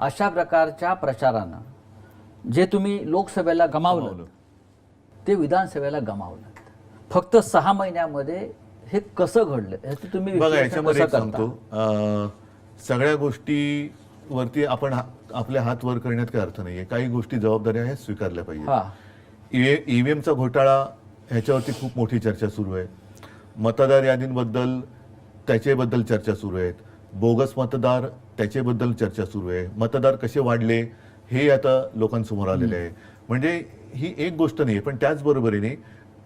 अशा प्रकारच्या प्रचारानं जे तुम्ही लोकसभेला गमावलं. ते विधानसभेला गमावलं. फक्त सहा महिन्यामध्ये हे कसं घडलं? ह्याचं तुम्ही बघा याच्यामध्ये? सांगतो. सगळ्या गोष्टीवरती आपण आपले हात वर करण्यात काही अर्थ नाहीये. काही गोष्टी जबाबदाऱ्या ह्या स्वीकारल्या पाहिजे हा. ईव्हीएमचा घोटाळा ह्याच्यावरती खूप मोठी चर्चा सुरू आहे. मतदार यादींबद्दल त्याच्याबद्दल चर्चा सुरू आहेत. बोगस मतदार त्याच्याबद्दल चर्चा सुरू आहे. मतदार कसे वाढले हे आता लोकांसमोर आलेले आहे. म्हणजे ही एक गोष्ट नाही पण त्याचबरोबरीने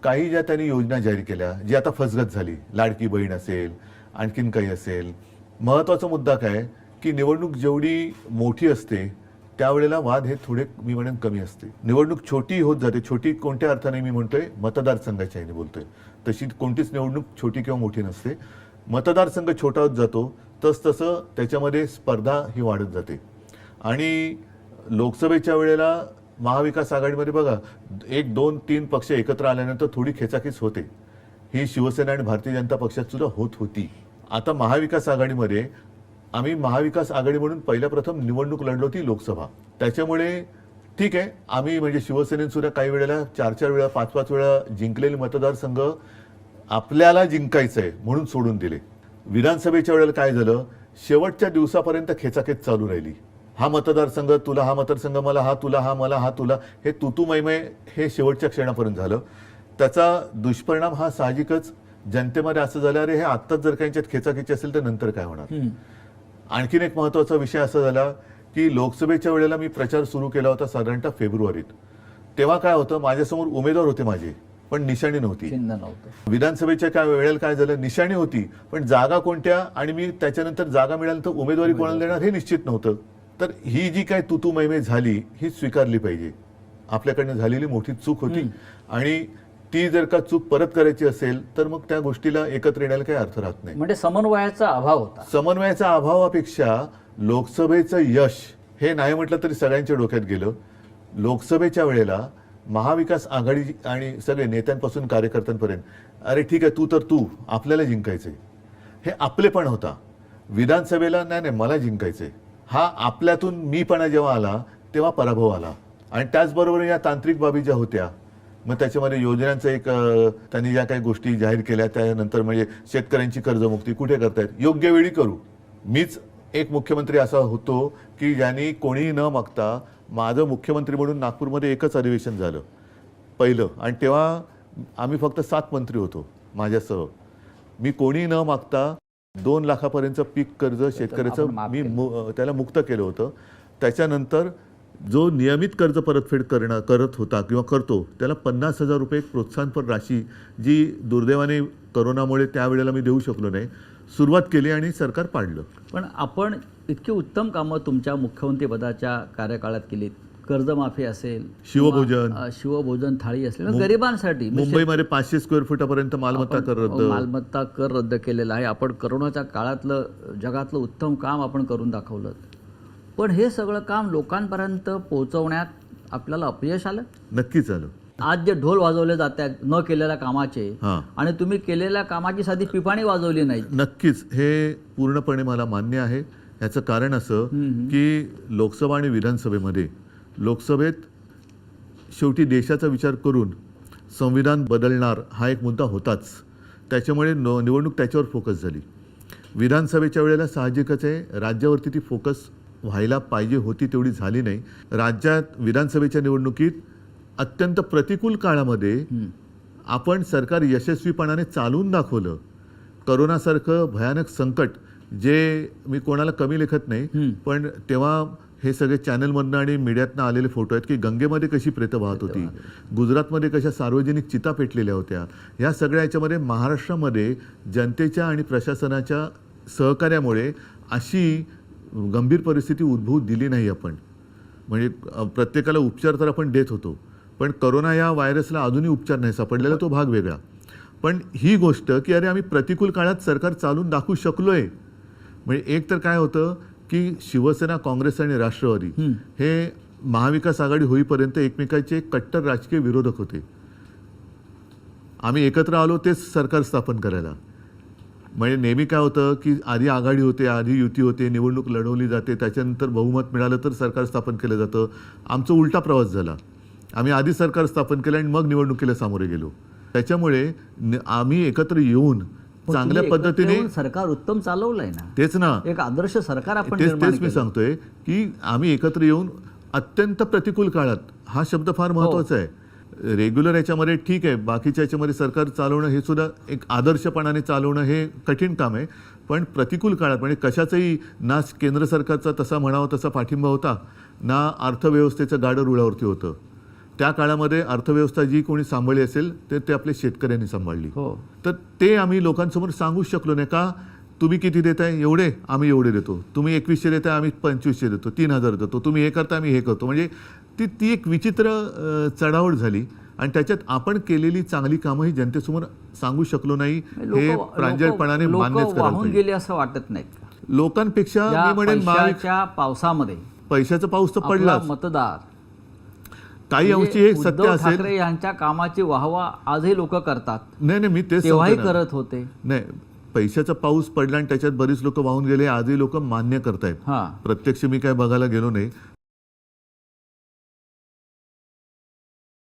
काही ज्या त्यांनी योजना जाहीर केल्या जी आता फसगत झाली लाडकी बहीण असेल आणखीन काही असेल. महत्त्वाचा मुद्दा काय? की निवडणूक जेवढी मोठी असते त्यावेळेला वाद हे थोडे मी म्हणेन कमी असते. निवडणूक छोटी होत जाते छोटी कोणत्या अर्थाने मी म्हणतोय? मतदारसंघाच्या ह्याने बोलतोय. तशी कोणतीच निवडणूक छोटी किंवा मोठी नसते. मतदारसंघ छोटा होत जातो तसतसं त्याच्यामध्ये स्पर्धा ही वाढत जाते. आणि लोकसभेच्या वेळेला महाविकास आघाडीमध्ये बघा एक दोन तीन पक्ष एकत्र आल्यानंतर थोडी खेचाखेच होते. ही शिवसेना आणि भारतीय जनता पक्षात सुद्धा होत होती. आता महाविकास आघाडीमध्ये आम्ही महाविकास आघाडी म्हणून पहिल्या प्रथम निवडणूक लढलो होती लोकसभा. त्याच्यामुळे ठीक आहे आम्ही म्हणजे शिवसेनेने सुद्धा काही वेळेला चार चार वेळा पाच पाच वेळा जिंकलेले मतदारसंघ आपल्याला जिंकायचं आहे म्हणून सोडून दिले. विधानसभेच्या वेळेला काय झालं? शेवटच्या दिवसापर्यंत खेचाखेच चालू राहिली. हा मतदारसंघ तुला हा मतदारसंघ मला हा तुला हा मला हा तुला हे तुतू मैमय हे शेवटच्या क्षणापर्यंत झालं. त्याचा दुष्परिणाम हा साहजिकच जनतेमध्ये असं झालं अरे हे आत्ताच जर काही याच्यात खेचाखेची असेल तर नंतर काय होणार. आणखीन एक महत्त्वाचा विषय असा झाला की लोकसभेच्या वेळेला मी प्रचार सुरू केला होता साधारणतः फेब्रुवारीत. तेव्हा काय होतं? माझ्यासमोर उमेदवार होते माझे. पण निशाणी नव्हती. चिन्ह नव्हतं. विधानसभेच्या काय वेळेला काय झालं? निशाणी होती पण जागा कोणत्या आणि मी त्याच्यानंतर जागा मिळाल्यानंतर उमेदवारी कोणाला देणार हे निश्चित नव्हतं. तर ही जी काय तुतू मैमे झाली ही स्वीकारली पाहिजे. आपल्याकडनं झालेली मोठी चूक होती. आणि ती जर का चूक परत करायची असेल तर मग त्या गोष्टीला एकत्र येण्याला काही अर्थ राहत नाही. म्हणजे समन्वयाचा अभाव होता. समन्वयाच्या अभावापेक्षा लोकसभेचं यश हे नाही म्हटलं तरी सगळ्यांच्या डोक्यात गेलं. लोकसभेच्या वेळेला महाविकास आघाडी आणि सगळे नेत्यांपासून कार्यकर्त्यांपर्यंत अरे ठीक आहे तू तर तू आपल्याला जिंकायचे हे आपलेपण होता. विधानसभेला नाही नाही मला जिंकायचे हा आपल्यातून मीपणा जेव्हा आला तेव्हा पराभव आला. आणि त्याचबरोबर या तांत्रिक बाबी ज्या होत्या मग त्याच्यामध्ये योजनांचं एक त्यांनी ज्या काही गोष्टी जाहीर केल्या त्यानंतर म्हणजे शेतकऱ्यांची कर्जमुक्ती कुठे करतायत? योग्य वेळी करू. मीच एक मुख्यमंत्री असा होतो की ज्यांनी कोणीही न मागता माझं मुख्यमंत्री म्हणून नागपूरमध्ये एकच अधिवेशन झालं. पहिलं. आणि तेव्हा आम्ही फक्त सात मंत्री होतो माझ्यासह. मी कोणी न मागता दोन लाखापर्यंत पीक कर्ज शेतकऱ्याचं मी. मु- त्याला मुक्त केलं होतं. त्याच्यानंतर जो नियमित कर्ज परतफेड करणं करत होता किंवा करतो त्याला पन्नास हजार रुपये प्रोत्साहनपर राशी जी दुर्दैवाने करोनामुळे त्यावेळेला मी देऊ शकलो नाही सुरुवात केली आणि सरकार पाडलं. पण आपण इतकी उत्तम कामं तुमच्या मुख्यमंत्रीपदाच्या कार्यकाळात केलीत. कर्जमाफी असेल शिवभोजन. शिवभोजन थाळी असेल गरिबांसाठी मुंबईमध्ये पाचशे स्क्वेअर फुटापर्यंत मालमत्ता कर रद्द. मालमत्ता कर रद्द केलेला आहे. आपण करोनाच्या काळातलं जगातलं उत्तम काम आपण करून दाखवलं. पण हे सगळं काम लोकांपर्यंत पोहोचवण्यात आपल्याला अपयश आलं? नक्कीच आलं. आज जे ढोल वाजवले जात आहेत न केलेल्या कामाचे हां. आणि तुम्ही केलेल्या कामाची साधी पिपाणी वाजवली नाही. नक्कीच हे पूर्णपणे मला मान्य आहे. याचं कारण असं की लोकसभा आणि विधानसभेमध्ये लोकसभेत शेवटी देशाचा विचार करून संविधान बदलणार हा एक मुद्दा होताच. त्याच्यामुळे नो निवडणूक त्याच्यावर फोकस झाली. विधानसभेच्या वेळेला साहजिकच आहे राज्यावरती ती फोकस व्हायला पाहिजे होती तेवढी झाली नाही. राज्यात विधानसभेच्या निवडणुकीत अत्यंत प्रतिकूल काळामध्ये आपण सरकार यशस्वीपणाने चालवून दाखवलं. करोनासारखं भयानक संकट जे मी कोणाला कमी लेखत नाही पण तेव्हा हे सगळे चॅनलमधनं आणि मीडियातनं आलेले फोटो आहेत की गंगेमध्ये कशी प्रेतं वाहत होती. गुजरातमध्ये कशा सार्वजनिक चिता पेटलेल्या होत्या या सगळ्या याच्यामध्ये महाराष्ट्रामध्ये जनतेच्या आणि प्रशासनाच्या सहकार्यामुळे अशी गंभीर परिस्थिती उद्भवू दिली नाही आपण. म्हणजे प्रत्येकाला उपचार तर आपण देत होतो. पण करोना या व्हायरसला अजूनही उपचार नाही सापडलेला तो भाग वेगळा. पण ही गोष्ट की अरे आम्ही प्रतिकूल काळात सरकार चालून दाखवू शकलोय. म्हणजे एक तर काय होतं की शिवसेना काँग्रेस आणि राष्ट्रवादी हे महाविकास आघाडी होईपर्यंत एकमेकांचे कट्टर राजकीय विरोधक होते. आम्ही एकत्र आलो तेच सरकार स्थापन करायला. म्हणजे नेहमी काय होतं की आधी आघाडी होते आधी युती होते निवडणूक लढवली जाते त्याच्यानंतर बहुमत मिळालं तर सरकार स्थापन केलं जातं. आमचा उलटा प्रवास झाला. आम्ही आधी सरकार स्थापन केलं आणि मग निवडणुकीला सामोरे गेलो. त्याच्यामुळे आम्ही एकत्र येऊन चांगल्या पद्धतीने सरकार उत्तम चालवलंय ना. तेच ना. एक आदर्श सरकार आपण तेच मी. सांगतोय की आम्ही एकत्र येऊन अत्यंत प्रतिकूल काळात हा शब्द फार हो. महत्त्वाचा आहे. रेग्युलर याच्यामध्ये ठीक आहे बाकीच्या याच्यामध्ये सरकार चालवणं हे सुद्धा एक आदर्शपणाने चालवणं हे कठीण काम आहे. पण प्रतिकूल काळात म्हणजे कशाचाही ना केंद्र सरकारचा तसा म्हणावा तसा पाठिंबा होता ना अर्थव्यवस्थेचं गाडं रुळावरती होतं. त्या काळामध्ये अर्थव्यवस्था जी कोणी सांभाळली असेल तर ते आपल्या शेतकऱ्यांनी सांभाळली. हो. तर ते आम्ही लोकांसमोर सांगू शकलो नाही का तुम्ही किती देताय? एवढे. आम्ही एवढे देतो. तुम्ही एकवीसशे देताय आम्ही पंचवीसशे देतो. तीन हजार देतो. तुम्ही हे करता आम्ही हे करतो. म्हणजे ती ती एक विचित्र चढाओढ झाली. आणि त्याच्यात आपण केलेली चांगली कामं ही जनतेसमोर सांगू शकलो नाही. हे प्रांजळपणाने मान्यच वाहून पाहिजे गेले असं वाटत नाही लोकांपेक्षा मी म्हणेन पावसामध्ये पैशाचा पाऊस तर पडलाच. मतदार काही म्हणजे अंशी हे सत्य असेल ठाकरे यांच्या कामाची वाहवा आजही लोक करतात. नाही नाही मी तेव्हाही. करत होते. नाही पैशाचा पाऊस पडला आणि त्याच्यात बरीच लोक वाहून गेले आजही लोक मान्य करतायत. हा. प्रत्यक्ष मी काय बघायला गेलो नाही.